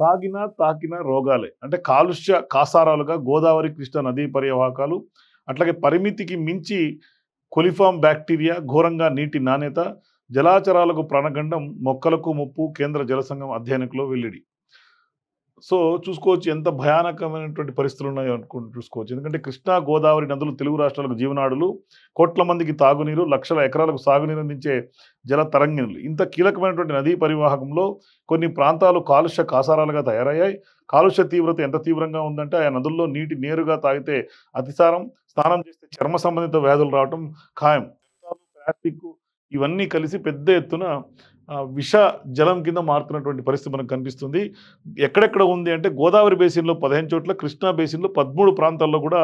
తాగిన తాకిన రోగాలే. అంటే కాలుష్య కాసారాలుగా గోదావరి కృష్ణ నదీ పర్యవాహకాలు అట్లాగే పరిమితికి మించి కొలిఫామ్ బ్యాక్టీరియా ఘోరంగా నీటి నాణ్యత జలాచరాలకు ప్రాణగండం మొక్కలకు ముప్పు కేంద్ర జలసంఘం అధ్యయనకులో వెల్లడి. సో చూసుకోవచ్చు ఎంత భయానకమైనటువంటి పరిస్థితులు ఉన్నాయో అనుకుంటూ చూసుకోవచ్చు. ఎందుకంటే కృష్ణా గోదావరి నదులు తెలుగు రాష్ట్రాలకు జీవనాడులు. కోట్ల మందికి తాగునీరు లక్షల ఎకరాలకు సాగునీరు అందించే జల తరంగిణులు. ఇంత కీలకమైనటువంటి నదీ పరివాహకంలో కొన్ని ప్రాంతాలు కాలుష్య కాసారాలుగా తయారయ్యాయి. కాలుష్య తీవ్రత ఎంత తీవ్రంగా ఉందంటే ఆ నదుల్లో నీటి నేరుగా తాగితే అతిసారం స్నానం చేస్తే చర్మ సంబంధిత వ్యాధులు రావటం ఖాయం. ప్లాస్టిక్ ఇవన్నీ కలిసి పెద్ద ఎత్తున విష జలం కింద మారుతున్నటువంటి పరిస్థితి మనకు కనిపిస్తుంది. ఎక్కడెక్కడ ఉంది అంటే గోదావరి బేసిన్లో పదిహేను చోట్ల కృష్ణా బేసిన్లో పదమూడు ప్రాంతాల్లో కూడా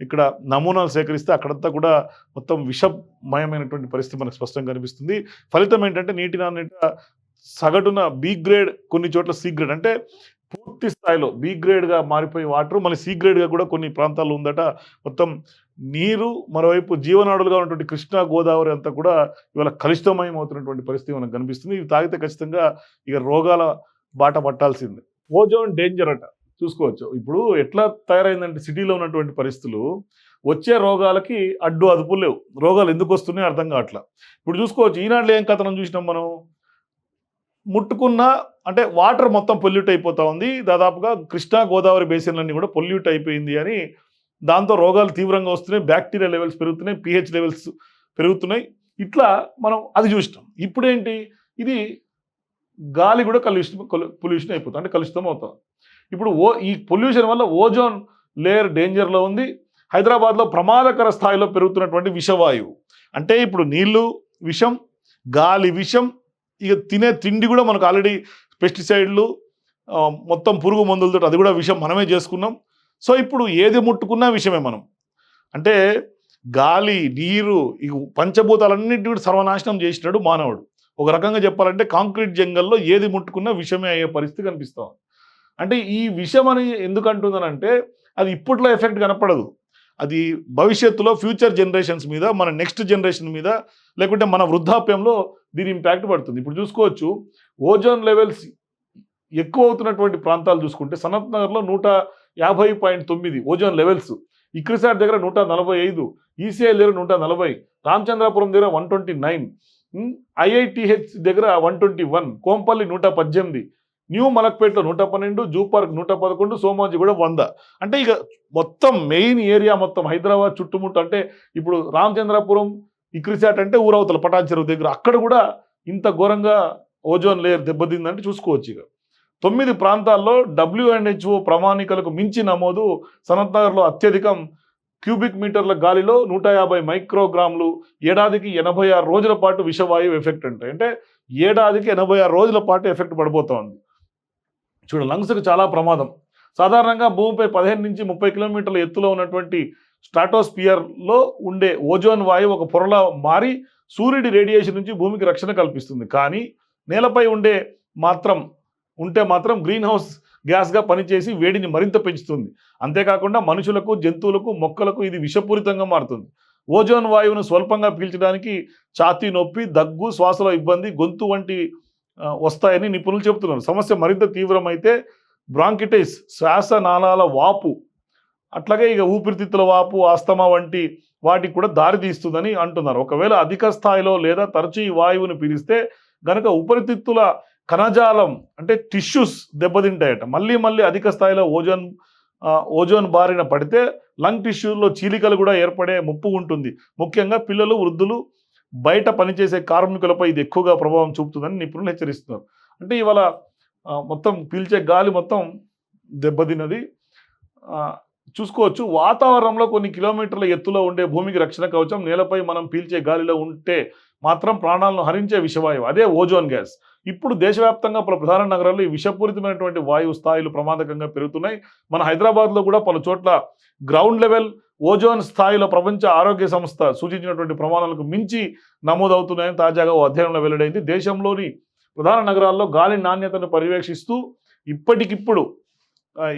ఇక్కడ నమూనాలు సేకరిస్తే అక్కడంతా కూడా మొత్తం విషమయమైనటువంటి పరిస్థితి మనకు స్పష్టంగా కనిపిస్తుంది. ఫలితం ఏంటంటే నీటి నాణ్యత సగటున బి గ్రేడ్ కొన్ని చోట్ల సి గ్రేడ్ అంటే పూర్తి స్థాయిలో బి గ్రేడ్గా మారిపోయే వాటర్ మళ్ళీ సి గ్రేడ్గా కూడా కొన్ని ప్రాంతాల్లో ఉందట మొత్తం నీరు మరోవైపు జీవనాడులుగా ఉన్నటువంటి కృష్ణా గోదావరి అంతా కూడా ఇవాళ కలుషితమయమవుతున్నటువంటి పరిస్థితి మనకు కనిపిస్తుంది. ఇవి తాగితే ఖచ్చితంగా ఇక రోగాల బాట పట్టాల్సిందే. ఓజోన్ డేంజర్ అట. చూసుకోవచ్చు. ఇప్పుడు ఎట్లా తయారైందంటే సిటీలో ఉన్నటువంటి పరిస్థితులు వచ్చే రోగాలకి అడ్డు అదుపు లేవు. రోగాలు ఎందుకు వస్తున్నాయో అర్థం కావట్లా. ఇప్పుడు చూసుకోవచ్చు. ఈనాడులో ఏం కథనం చూసినాం మనం? ముట్టుకున్న అంటే వాటర్ మొత్తం పొల్యూట్ అయిపోతూ ఉంది. దాదాపుగా కృష్ణా గోదావరి బేసిన్లన్నీ కూడా పొల్యూట్ అయిపోయింది అని దాంతో రోగాలు తీవ్రంగా వస్తున్నాయి బ్యాక్టీరియా లెవెల్స్ పెరుగుతున్నాయి పిహెచ్ లెవెల్స్ పెరుగుతున్నాయి. ఇట్లా మనం అది చూసినాం. ఇప్పుడేంటి? ఇది గాలి కూడా కలుషితం పొల్యూషన్ అయిపోతుంది. అంటే కలుషితం అవుతుంది ఇప్పుడు ఓ ఈ పొల్యూషన్ వల్ల ఓజోన్ లేయర్ డేంజర్లో ఉంది. హైదరాబాద్లో ప్రమాదకర స్థాయిలో పెరుగుతున్నటువంటి విషవాయువు. అంటే ఇప్పుడు నీళ్ళు విషం గాలి విషం ఇక తినే తిండి కూడా మనకు ఆల్రెడీ పెస్టిసైడ్లు మొత్తం పురుగు మందులతో అది కూడా విషం మనమే చేసుకున్నాం. సో ఇప్పుడు ఏది ముట్టుకున్నా విషయమే మనం. అంటే గాలి నీరు ఈ పంచభూతాలన్నింటి కూడా సర్వనాశనం చేసినాడు మానవుడు. ఒక రకంగా చెప్పాలంటే కాంక్రీట్ జంగల్లో ఏది ముట్టుకున్నా విషమే అయ్యే పరిస్థితి కనిపిస్తాం అంటే ఈ విషం అని ఎందుకు అంటుందనంటే అది ఇప్పట్లో ఎఫెక్ట్ కనపడదు. అది భవిష్యత్తులో ఫ్యూచర్ జనరేషన్స్ మీద మన నెక్స్ట్ జనరేషన్ మీద లేకుంటే మన వృద్ధాప్యంలో దీని ఇంపాక్ట్ పడుతుంది. ఇప్పుడు చూసుకోవచ్చు ఓజోన్ లెవెల్స్ ఎక్కువ అవుతున్నటువంటి ప్రాంతాలు చూసుకుంటే సనత్ నగర్లో నూట యాభై పాయింట్ తొమ్మిది ఓజోన్ లెవెల్స్. ఇక్రిసాట్ దగ్గర నూట నలభై ఐదు ఈసీఐ దగ్గర నూట నలభై రామచంద్రాపురం దగ్గర వన్ ట్వంటీ నైన్ ఐఐటిహెచ్ దగ్గర వన్ ట్వంటీ వన్ కోంపల్లి నూట పద్దెనిమిది న్యూ మలక్పేటలో నూట పన్నెండు జూ పార్క్ నూట పదకొండు సోమాజీ కూడా వంద. అంటే ఇక మొత్తం మెయిన్ ఏరియా మొత్తం హైదరాబాద్ చుట్టుముట్టు అంటే ఇప్పుడు రామచంద్రాపురం ఇక్రిసాట్ అంటే ఊరవతల పటాన్ చెరువు దగ్గర. అక్కడ కూడా ఇంత ఘోరంగా ఓజోన్ లేయర్ దెబ్బతిందంటే చూసుకోవచ్చు ఇక. తొమ్మిది ప్రాంతాల్లో డబ్ల్యూఎన్హెచ్ఓ ప్రమాణికలకు మించి నమోదు సనత్నగర్లో అత్యధికం క్యూబిక్ మీటర్ల గాలిలో నూట యాభై మైక్రోగ్రాములు ఏడాదికి ఎనభై ఆరు రోజుల పాటు విషవాయువు ఎఫెక్ట్ అంటే అంటే ఏడాదికి ఎనభై ఆరు రోజుల పాటు ఎఫెక్ట్ పడిపోతోంది. చూడ లంగ్స్కి చాలా ప్రమాదం. సాధారణంగా భూమిపై పదిహేను నుంచి ముప్పై కిలోమీటర్ల ఎత్తులో ఉన్నటువంటి స్ట్రాటోస్పియర్లో ఉండే ఓజోన్ వాయువు ఒక పొరలా మారి సూర్యుడి రేడియేషన్ నుంచి భూమికి రక్షణ కల్పిస్తుంది. కానీ నేలపై ఉండే మాత్రం ఉంటే మాత్రం గ్రీన్ హౌస్ గ్యాస్గా పనిచేసి వేడిని మరింత పెంచుతుంది. అంతేకాకుండా మనుషులకు జంతువులకు మొక్కలకు ఇది విషపూరితంగా మారుతుంది. ఓజోన్ వాయువును స్వల్పంగా పీల్చడానికి ఛాతీ నొప్పి దగ్గు శ్వాసలో ఇబ్బంది గొంతు వంటి వస్తాయని నిపుణులు చెబుతున్నారు. సమస్య మరింత తీవ్రమైతే బ్రాంకిటైస్ శ్వాస నాళాల వాపు అట్లాగే ఇక ఊపిరితిత్తుల వాపు ఆస్తమా వంటి వాటికి కూడా దారితీస్తుందని అంటున్నారు. ఒకవేళ అధిక స్థాయిలో లేదా తరచూ ఈ వాయువును పీలిస్తే గనక ఉపరితిత్తుల కణజాలం అంటే టిష్యూస్ దెబ్బతింటాయట. మళ్ళీ మళ్ళీ అధిక స్థాయిలో ఓజోన్ ఓజోన్ బారిన పడితే లంగ్ టిష్యూలో చీలికలు కూడా ఏర్పడే ముప్పు ఉంటుంది. ముఖ్యంగా పిల్లలు వృద్ధులు బయట పనిచేసే కార్మికులపై ఇది ఎక్కువగా ప్రభావం చూపుతుందని నిపుణులు హెచ్చరిస్తున్నారు. అంటే ఇవాళ మొత్తం పీల్చే గాలి మొత్తం దెబ్బతిన్నది. చూసుకోవచ్చు. వాతావరణంలో కొన్ని కిలోమీటర్ల ఎత్తులో ఉండే భూమికి రక్షణ కవచం నేలపై మనం పీల్చే గాలిలో ఉంటే మాత్రం ప్రాణాలను హరించే విషవాయువు అదే ఓజోన్ గ్యాస్. ఇప్పుడు దేశవ్యాప్తంగా పలు ప్రధాన నగరాల్లో ఈ విషపూరితమైనటువంటి వాయువు స్థాయిలు ప్రమాదకంగా పెరుగుతున్నాయి. మన హైదరాబాద్లో కూడా పలు చోట్ల గ్రౌండ్ లెవెల్ ఓజోన్ స్థాయిలో ప్రపంచ ఆరోగ్య సంస్థ సూచించినటువంటి ప్రమాణాలకు మించి నమోదవుతున్నాయని తాజాగా ఓ అధ్యయనంలో వెల్లడైంది. దేశంలోని ప్రధాన నగరాల్లో గాలి నాణ్యతను పర్యవేక్షిస్తూ ఇప్పటికిప్పుడు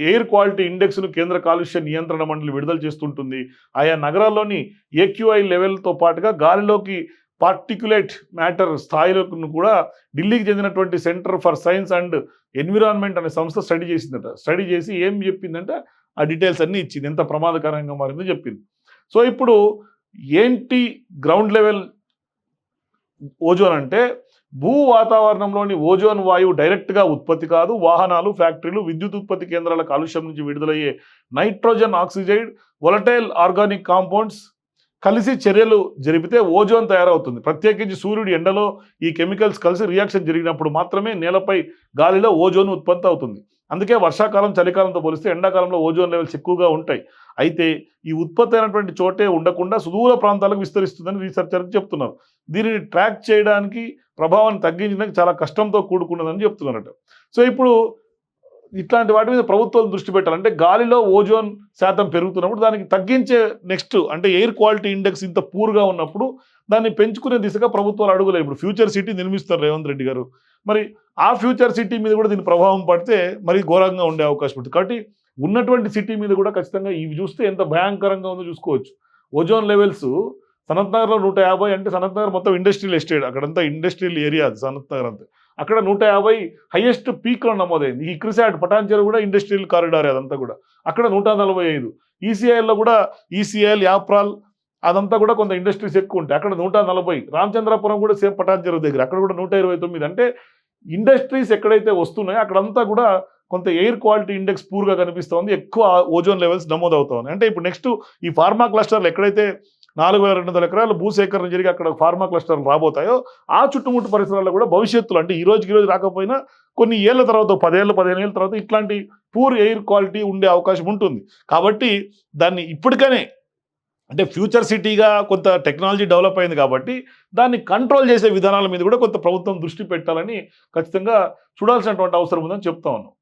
ఎయిర్ క్వాలిటీ ఇండెక్స్ను కేంద్ర కాలుష్య నియంత్రణ మండలి విడుదల చేస్తుంటుంది. ఆయా నగరాల్లోని ఏక్యూఐ లెవెల్తో పాటుగా గాలిలోకి పార్టికులేట్ మ్యాటర్ స్థాయిలను కూడా ఢిల్లీకి చెందినటువంటి Centre for Science and Environment అనే సంస్థ స్టడీ చేసిందట. స్టడీ చేసి ఏం చెప్పిందంటే ఆ డీటెయిల్స్ అన్నీ ఇచ్చింది. ఎంత ప్రమాదకరంగా మారిందో చెప్పింది. సో ఇప్పుడు ఏంటి గ్రౌండ్ లెవెల్ ఓజోన్ అంటే భూ వాతావరణంలోని ఓజోన్ వాయువు డైరెక్ట్గా ఉత్పత్తి కాదు. వాహనాలు ఫ్యాక్టరీలు విద్యుత్ ఉత్పత్తి కేంద్రాల కాలుష్యం నుంచి విడుదలయ్యే nitrogen oxide volatile organic compounds కలిసి చర్యలు జరిపితే ఓజోన్ తయారవుతుంది. ప్రత్యేకించి సూర్యుడు ఎండలో ఈ కెమికల్స్ కలిసి రియాక్షన్ జరిగినప్పుడు మాత్రమే నేలపై గాలిలో ఓజోన్ ఉత్పత్తి అవుతుంది. అందుకే వర్షాకాలం చలికాలంతో పోలిస్తే ఎండాకాలంలో ఓజోన్ లెవెల్స్ ఎక్కువగా ఉంటాయి. అయితే ఈ ఉత్పత్తి అయినటువంటి చోటే ఉండకుండా సుదూర ప్రాంతాలకు విస్తరిస్తుందని రీసెర్చర్లు చెప్తున్నారు. దీనిని ట్రాక్ చేయడానికి ప్రభావాన్ని తగ్గించడానికి చాలా కష్టంతో కూడుకున్నదని చెప్తున్నారట. సో ఇప్పుడు ఇట్లాంటి వాటి మీద ప్రభుత్వాలు దృష్టి పెట్టాలి. అంటే గాలిలో ఓజోన్ శాతం పెరుగుతున్నప్పుడు దానికి తగ్గించే నెక్స్ట్ అంటే ఎయిర్ క్వాలిటీ ఇండెక్స్ ఇంత పూర్గా ఉన్నప్పుడు దాన్ని పెంచుకునే దిశగా ప్రభుత్వాలు అడుగులే. ఇప్పుడు ఫ్యూచర్ సిటీ నిర్మిస్తారు రేవంత్ రెడ్డి గారు. మరి ఆ ఫ్యూచర్ సిటీ మీద కూడా దీని ప్రభావం పడితే మరి ఘోరంగా ఉండే అవకాశం ఉంటుంది. కాబట్టి ఉన్నటువంటి సిటీ మీద కూడా ఖచ్చితంగా ఇవి చూస్తే ఎంత భయంకరంగా ఉందో చూసుకోవచ్చు. ఓజోన్ లెవెల్స్ సనత్ నగర్లో నూట యాభై అంటే సనత్ నగర్ మొత్తం ఇండస్ట్రియల్ ఎస్టేట్. అక్కడంతా ఇండస్ట్రియల్ ఏరియా అది సనత్ నగర్ అంతా. అక్కడ నూట యాభై హైయెస్ట్ పీక్లో నమోదైంది. ఈ క్రిసాట్ పటాన్చెరు కూడా ఇండస్ట్రియల్ కారిడార్ అదంతా కూడా. అక్కడ నూట నలభై ఐదు. ఈసీఐలో కూడా ఈసీఐఎల్ యాప్రాల్ అదంతా కూడా కొంత ఇండస్ట్రీస్ ఎక్కువ ఉంటాయి. అక్కడ నూట నలభై. రామచంద్రపురం కూడా సేమ్ పటాన్చెరు దగ్గర. అక్కడ కూడా నూట ఇరవై తొమ్మిది. అంటే ఇండస్ట్రీస్ ఎక్కడైతే వస్తున్నాయో అక్కడంతా కూడా కొంత ఎయిర్ క్వాలిటీ ఇండెక్స్ పూర్గా కనిపిస్తోంది ఎక్కువ ఓజోన్ లెవెల్స్ నమోదవుతోంది అంటే ఇప్పుడు నెక్స్ట్ ఈ ఫార్మా క్లస్టర్లు ఎక్కడైతే నాలుగు వేల రెండు వందల ఎకరాలు భూసేకరణ జరిగి అక్కడ ఫార్మా క్లస్టర్లు రాబోతాయో ఆ చుట్టుముట్టు పరిసరాల్లో కూడా భవిష్యత్తులో అంటే ఈ రోజుకి రోజు రాకపోయినా కొన్ని ఏళ్ళ తర్వాత పదేళ్ళు పదిహేను ఏళ్ళ తర్వాత ఇట్లాంటి పూర్ ఎయిర్ క్వాలిటీ ఉండే అవకాశం ఉంటుంది. కాబట్టి దాన్ని ఇప్పటికనే అంటే ఫ్యూచర్ సిటీగా కొంత టెక్నాలజీ డెవలప్ అయింది కాబట్టి దాన్ని కంట్రోల్ చేసే విధానాల మీద కూడా కొంత ప్రభుత్వం దృష్టి పెట్టాలని ఖచ్చితంగా చూడాల్సినటువంటి అవసరం ఉందని చెప్తా ఉన్నాం.